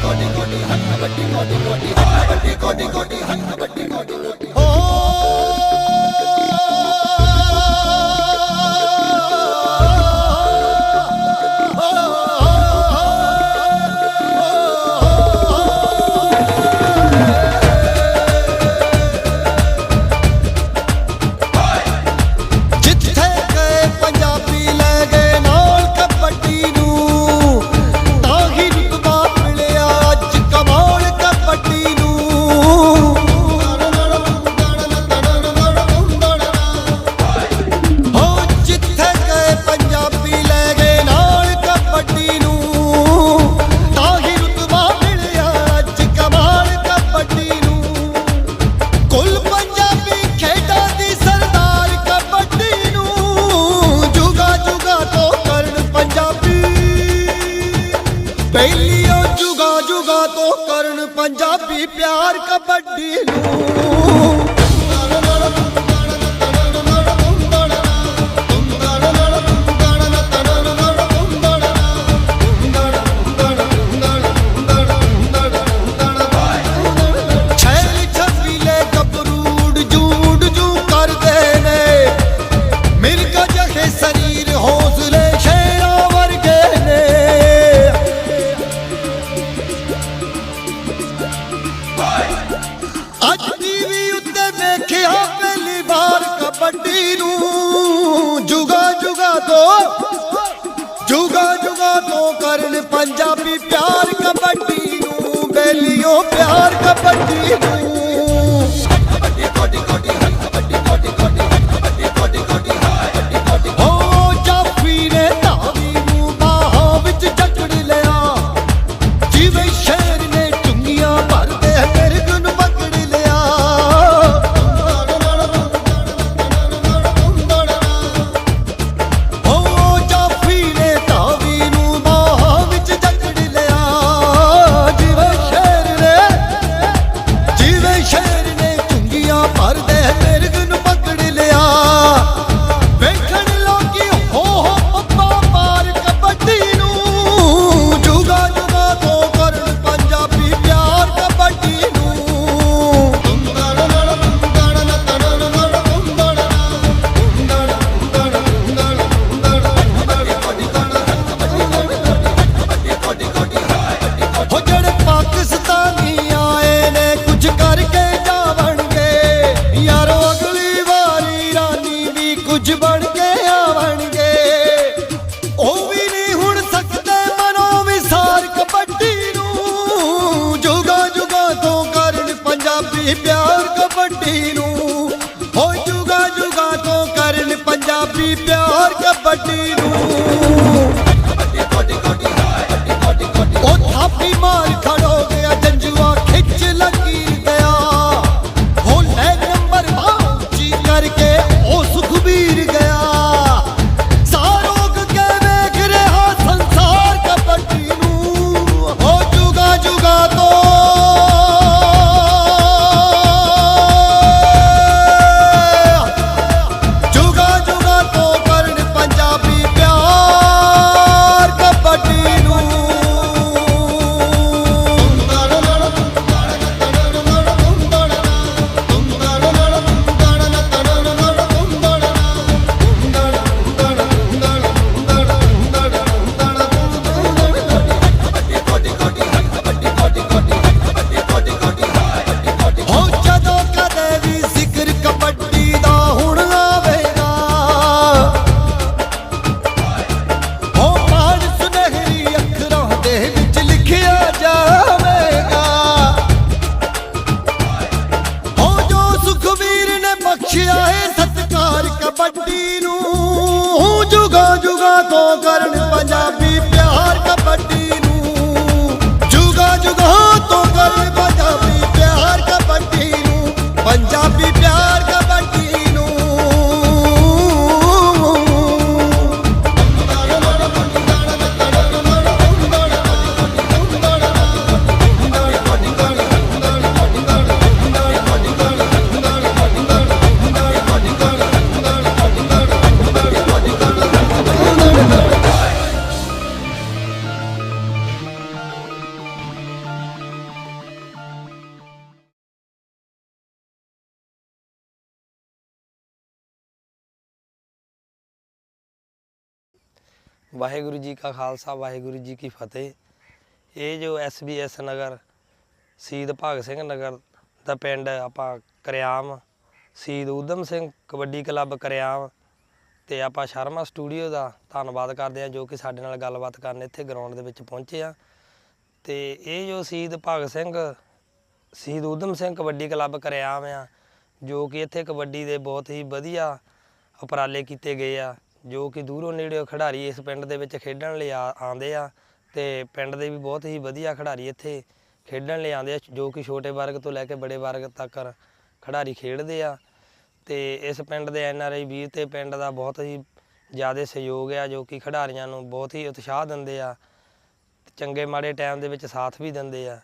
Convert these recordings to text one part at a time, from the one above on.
Godi godi, hanna batti godi Punjabi ਪਿਆਰ ਕਬੱਡੀ ਨੂੰ। ਵੱਡੀ ਨੂੰ ਜੁਗਾ ਜੁਗਾ ਤੋਂ, ਜੁਗਾ ਜੁਗਾ ਤੋਂ ਕਰਨ ਪੰਜਾਬੀ ਪਿਆਰ ਕਬੱਡੀ ਨੂੰ ਬੈਲੀਓ ਪਿਆਰ ਕਬੱਡੀ ਨੂੰ। ਪੰਜਾਬੀ ਪਿਆਰ ਕਬੱਡੀ ਨੂੰ। ਹੋ ਜੁਗਾ ਜੁਗਾ ਤੋਂ ਕਰਨ ਪੰਜਾਬੀ ਪਿਆਰ ਕਬੱਡੀ ਵਾਹਿਗੁਰੂ ਜੀ ਕਾ ਖਾਲਸਾ, ਵਾਹਿਗੁਰੂ ਜੀ ਕੀ ਫਤਿਹ। ਇਹ ਜੋ ਐਸਬੀਐਸ ਨਗਰ, ਸ਼ਹੀਦ ਭਗਤ ਸਿੰਘ ਨਗਰ ਦਾ ਪਿੰਡ ਆਪਾਂ ਕਰਿਆਮ, ਸ਼ਹੀਦ ਊਧਮ ਸਿੰਘ ਕਬੱਡੀ ਕਲੱਬ ਕਰਿਆਮ ਤੇ ਆਪਾਂ ਸ਼ਰਮਾ ਸਟੂਡੀਓ ਦਾ ਧੰਨਵਾਦ ਕਰਦੇ ਹਾਂ ਜੋ ਕਿ ਸਾਡੇ ਨਾਲ ਗੱਲਬਾਤ ਕਰਨ ਇੱਥੇ ਗਰਾਊਂਡ ਦੇ ਵਿੱਚ ਪਹੁੰਚੇ ਆ। ਤੇ ਇਹ ਜੋ ਸ਼ਹੀਦ ਭਗਤ ਸਿੰਘ, ਸ਼ਹੀਦ ਊਧਮ ਸਿੰਘ ਕਬੱਡੀ ਕਲੱਬ ਕਰਿਆਮ ਆ, ਜੋ ਕਿ ਇੱਥੇ ਕਬੱਡੀ ਦੇ ਬਹੁਤ ਹੀ ਵਧੀਆ ਉਪਰਾਲੇ ਕੀਤੇ ਗਏ ਆ। ਜੋ ਕਿ ਦੂਰੋਂ ਨੇੜਿਓਂ ਖਿਡਾਰੀ ਇਸ ਪਿੰਡ ਦੇ ਵਿੱਚ ਖੇਡਣ ਲਈ ਆ- ਆਉਂਦੇ ਆ ਤੇ ਪਿੰਡ ਦੇ ਵੀ ਬਹੁਤ ਹੀ ਵਧੀਆ ਖਿਡਾਰੀ ਇੱਥੇ ਖੇਡਣ ਲਈ ਆਉਂਦੇ ਆ, ਜੋ ਕਿ ਛੋਟੇ ਵਰਗ ਤੋਂ ਲੈ ਕੇ ਬੜੇ ਵਰਗ ਤੱਕ ਖਿਡਾਰੀ ਖੇਡਦੇ ਆ। ਤੇ ਇਸ ਪਿੰਡ ਦੇ ਐਨ ਆਰ ਆਈ ਵੀਰ ਤੇ ਪਿੰਡ ਦਾ ਬਹੁਤ ਹੀ ਜ਼ਿਆਦਾ ਸਹਿਯੋਗ ਆ, ਜੋ ਕਿ ਖਿਡਾਰੀਆਂ ਨੂੰ ਬਹੁਤ ਹੀ ਉਤਸ਼ਾਹ ਦਿੰਦੇ ਆ ਚੰਗੇ ਮਾੜੇ ਟਾਈਮ ਦੇ ਵਿੱਚ ਸਾਥ ਵੀ ਦਿੰਦੇ ਆ।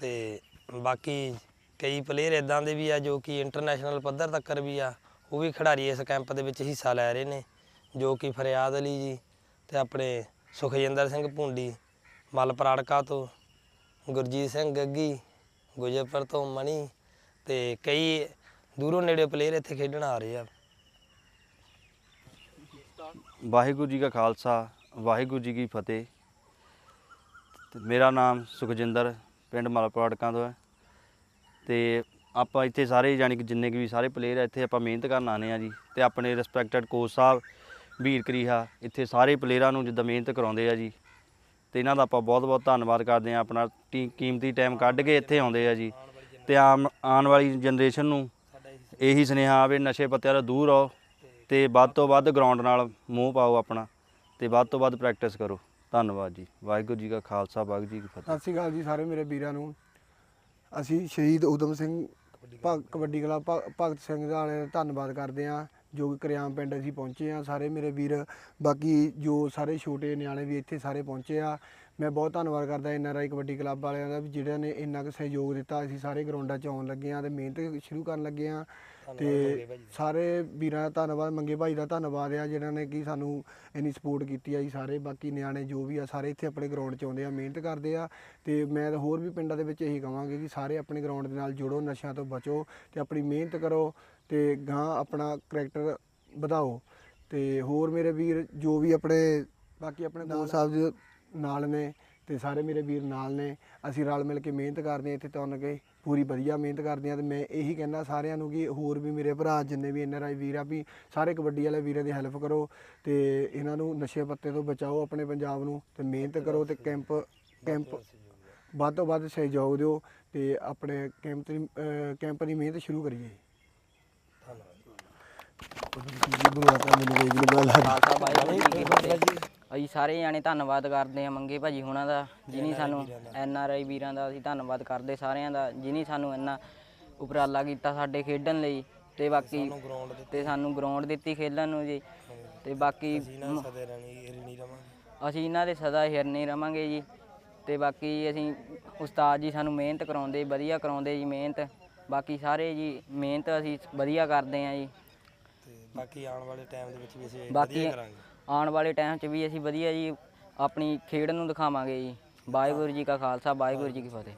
ਤੇ ਬਾਕੀ ਕਈ ਪਲੇਅਰ ਇਦਾਂ ਦੇ ਵੀ ਆ, ਜੋ ਕਿ ਇੰਟਰਨੈਸ਼ਨਲ ਪੱਧਰ ਤੱਕ ਵੀ ਆ ਉਹ ਵੀ ਖਿਡਾਰੀ ਇਸ ਕੈਂਪ ਦੇ ਵਿੱਚ ਹਿੱਸਾ ਲੈ ਰਹੇ ਨੇ, ਜੋ ਕਿ ਫਰਿਆਦ ਅਲੀ ਜੀ ਤੇ ਆਪਣੇ ਸੁਖਜਿੰਦਰ ਸਿੰਘ ਭੁੰਡੀ ਮਲਪਰਾੜਕਾ ਤੋਂ, ਗੁਰਜੀਤ ਸਿੰਘ ਗੱਗੀ, ਗੁਜਰਪੁਰ ਤੋਂ ਮਣੀ ਤੇ ਕਈ ਦੂਰੋਂ ਨੇੜੇ ਪਲੇਅਰ ਇੱਥੇ ਖੇਡਣ ਆ ਰਹੇ ਆ। ਵਾਹਿਗੁਰੂ ਜੀ ਕਾ ਖਾਲਸਾ, ਵਾਹਿਗੁਰੂ ਜੀ ਕੀ ਫਤਿਹ। ਤੇ ਮੇਰਾ ਨਾਮ ਸੁਖਜਿੰਦਰ, ਪਿੰਡ ਮਲਪਰਾੜਕਾ ਤੋਂ ਹੈ। ਤੇ ਆਪਾਂ ਇੱਥੇ ਸਾਰੇ ਯਾਨੀ ਕਿ ਜਿੰਨੇ ਕੁ ਵੀ ਸਾਰੇ ਪਲੇਅਰ ਆ, ਇੱਥੇ ਆਪਾਂ ਮਿਹਨਤ ਕਰਨ ਆਨੇ ਆ ਜੀ ਤੇ ਆਪਣੇ ਰਿਸਪੈਕਟਡ ਕੋਚ ਸਾਹਿਬ, ਵੀਰ ਕਰੀਹਾ, ਇੱਥੇ ਸਾਰੇ ਪਲੇਅਰਾਂ ਨੂੰ ਜਿੱਦਾਂ ਮਿਹਨਤ ਕਰਾਉਂਦੇ ਆ ਜੀ। ਤੇ ਇਹਨਾਂ ਦਾ ਆਪਾਂ ਬਹੁਤ ਬਹੁਤ ਧੰਨਵਾਦ ਕਰਦੇ ਆ ਆਪਣਾ ਟੀ- ਕੀਮਤੀ ਟਾਈਮ ਕੱਢ ਕੇ ਇੱਥੇ ਆਉਂਦੇ ਆ ਜੀ। ਤੇ ਆਮ, ਆਉਣ ਵਾਲੀ ਜਨਰੇਸ਼ਨ ਨੂੰ ਇਹੀ ਸੁਨੇਹਾ ਆ ਵੀ ਨਸ਼ੇ ਪੱਤਿਆਂ ਤੋਂ ਦੂਰ ਆਓ ਤੇ ਵੱਧ ਤੋਂ ਵੱਧ ਗਰਾਊਂਡ ਨਾਲ ਮੂੰਹ ਪਾਓ ਆਪਣਾ ਤੇ ਵੱਧ ਤੋਂ ਵੱਧ ਪ੍ਰੈਕਟਿਸ ਕਰੋ। ਧੰਨਵਾਦ ਜੀ। ਵਾਹਿਗੁਰੂ ਜੀ ਕਾ ਖਾਲਸਾ, ਵਾਹਿਗੁਰੂ ਜੀ ਕੀ ਫਤਿਹ। ਸਤਿ ਸ਼੍ਰੀ ਅਕਾਲ ਜੀ ਸਾਰੇ ਮੇਰੇ ਵੀਰਾਂ ਨੂੰ। ਅਸੀਂ ਸ਼ਹੀਦ ਊਧਮ ਸਿੰਘ ਭਗ ਕਬੱਡੀ ਕਲੱਬ, ਭਗ- ਭਗਤ ਸਿੰਘ ਦਾ ਦਾ ਧੰਨਵਾਦ ਕਰਦੇ ਹਾਂ, ਜੋ ਕਿ ਕਰਿਆਮ ਪਿੰਡ ਅਸੀਂ ਪਹੁੰਚੇ ਆ ਸਾਰੇ ਮੇਰੇ ਵੀਰ, ਬਾਕੀ ਜੋ ਸਾਰੇ ਛੋਟੇ ਨਿਆਣੇ ਵੀ ਇੱਥੇ ਸਾਰੇ ਪਹੁੰਚੇ ਆ, ਮੈਂ ਬਹੁਤ ਧੰਨਵਾਦ ਕਰਦਾ N R I Kabaddi club ਵਾਲਿਆਂ ਦਾ ਵੀ ਜਿਹੜਿਆਂ ਨੇ ਇੰਨਾ ਕੁ ਸਹਿਯੋਗ ਦਿੱਤਾ। ਅਸੀਂ ਸਾਰੇ ਗਰਾਊਂਡਾਂ 'ਚ ਆਉਣ ਲੱਗੇ ਆ ਤੇ ਮਿਹਨਤ ਸ਼ੁਰੂ ਕਰਨ ਲੱਗੇ ਆ ਤੇ ਸਾਰੇ ਵੀਰਾਂ ਦਾ ਧੰਨਵਾਦ ਮੰਗੇ ਭਾਈ ਦਾ ਧੰਨਵਾਦ ਆ ਜਿਨ੍ਹਾਂ ਨੇ ਕਿ ਸਾਨੂੰ ਇੰਨੀ ਸਪੋਰਟ ਕੀਤੀ ਆ ਜੀ ਸਾਰੇ ਬਾਕੀ ਨਿਆਣੇ ਜੋ ਵੀ ਆ ਸਾਰੇ ਇੱਥੇ ਆਪਣੇ ਗਰਾਊਂਡ 'ਚ ਆਉਂਦੇ ਆ ਮਿਹਨਤ ਕਰਦੇ ਆ ਤੇ ਮੈਂ ਤਾਂ ਹੋਰ ਵੀ ਪਿੰਡਾਂ ਦੇ ਵਿੱਚ ਇਹੀ ਕਹਾਂਗੇ ਕਿ ਸਾਰੇ ਆਪਣੇ ਗਰਾਊਂਡ ਦੇ ਨਾਲ ਜੁੜੋ ਨਸ਼ਿਆਂ ਤੋਂ ਬਚੋ ਤੇ ਆਪਣੀ ਮਿਹਨਤ ਕਰੋ ਤੇ ਗਾਂ ਆਪਣਾ ਕਰੈਕਟਰ ਵਧਾਓ ਤੇ ਹੋਰ ਮੇਰੇ ਵੀਰ ਜੋ ਵੀ ਆਪਣੇ ਬਾਕੀ ਆਪਣੇ ਦੋਸਤ ਸਾਹਿਬ ਜੀ ਨਾਲ ਨੇ ਤੇ ਸਾਰੇ ਮੇਰੇ ਵੀਰ ਨਾਲ ਨੇ ਅਸੀਂ ਰਲ ਮਿਲ ਕੇ ਮਿਹਨਤ ਕਰਦੇ ਇੱਥੇ ਤੁੰਨ ਕੇ ਪੂਰੀ ਵਧੀਆ ਮਿਹਨਤ ਕਰਦੇ ਹਾਂ ਤੇ ਮੈਂ ਇਹੀ ਕਹਿੰਦਾ ਸਾਰਿਆਂ ਨੂੰ ਕਿ ਹੋਰ ਵੀ ਮੇਰੇ ਭਰਾ ਜਿੰਨੇ ਵੀ ਐਨਆਰਆਈ ਵੀਰ ਆ ਵੀ ਸਾਰੇ ਕਬੱਡੀ ਵਾਲੇ ਵੀਰਾਂ ਦੀ ਹੈਲਪ ਕਰੋ ਤੇ ਇਹਨਾਂ ਨੂੰ ਨਸ਼ੇ ਪੱਤੇ ਤੋਂ ਬਚਾਓ ਆਪਣੇ ਪੰਜਾਬ ਨੂੰ ਤੇ ਮਿਹਨਤ ਕਰੋ ਤੇ ਕੈਂਪ ਕੈਂਪ ਵੱਧ ਤੋਂ ਵੱਧ ਸਹਿਯੋਗ ਦਿਓ ਤੇ ਆਪਣੇ ਕੈਂਪ ਦੀ ਕੈਂਪ ਦੀ ਮਿਹਨਤ ਸ਼ੁਰੂ ਕਰੀਏ ਖਾਲਸਾ ਵਾਹਿਗੁਰੂ ਜੀ ਕੀ ਫਤਿਹ ਅਸੀਂ ਸਾਰੇ ਜਾਣੇ ਧੰਨਵਾਦ ਕਰਦੇ ਹਾਂ ਮੰਗੇ ਭਾਜੀ ਹੁਣਾਂ ਦਾ ਜਿਨੀ ਸਾਨੂੰ ਐਨ ਆਰ ਆਈ ਵੀਰਾਂ ਦਾ ਅਸੀਂ ਧੰਨਵਾਦ ਕਰਦੇ ਸਾਰਿਆਂ ਦਾ ਜਿਨੀ ਸਾਨੂੰ ਇੰਨਾ ਉਪਰਾਲਾ ਕੀਤਾ ਸਾਡੇ ਖੇਡਣ ਲਈ ਤੇ ਬਾਕੀ ਤੇ ਸਾਨੂੰ ਗਰਾਊਂਡ ਦਿੱਤੀ ਖੇਡਣ ਨੂੰ ਜੀ। ਤੇ ਬਾਕੀ ਅਸੀਂ ਇਹਨਾਂ ਦੇ ਸਦਾ ਹਿਰਨੇ ਰਵਾਂਗੇ। ਜੀ। ਤੇ ਬਾਕੀ ਅਸੀਂ ਉਸਤਾਦ ਜੀ ਸਾਨੂੰ ਮਿਹਨਤ ਕਰਾਉਂਦੇ ਵਧੀਆ ਕਰਾਉਂਦੇ ਜੀ ਮਿਹਨਤ। ਬਾਕੀ ਸਾਰੇ ਜੀ ਮਿਹਨਤ ਅਸੀਂ ਵਧੀਆ ਕਰਦੇ ਹਾਂ ਜੀ। ਬਾਕੀ ਆਉਣ ਵਾਲੇ ਟਾਈਮ ਦੇ ਵਿੱਚ ਵੀ ਅਸੀਂ ਵਧੀਆ ਕਰਾਂਗੇ। ਆਉਣ ਵਾਲੇ ਟਾਈਮ 'ਚ ਵੀ ਅਸੀਂ ਵਧੀਆ ਜੀ ਆਪਣੀ ਖੇਡ ਨੂੰ ਦਿਖਾਵਾਂਗੇ ਜੀ। ਵਾਹਿਗੁਰੂ ਜੀ ਕਾ ਖਾਲਸਾ, ਵਾਹਿਗੁਰੂ ਜੀ ਕੀ ਫਤਿਹ।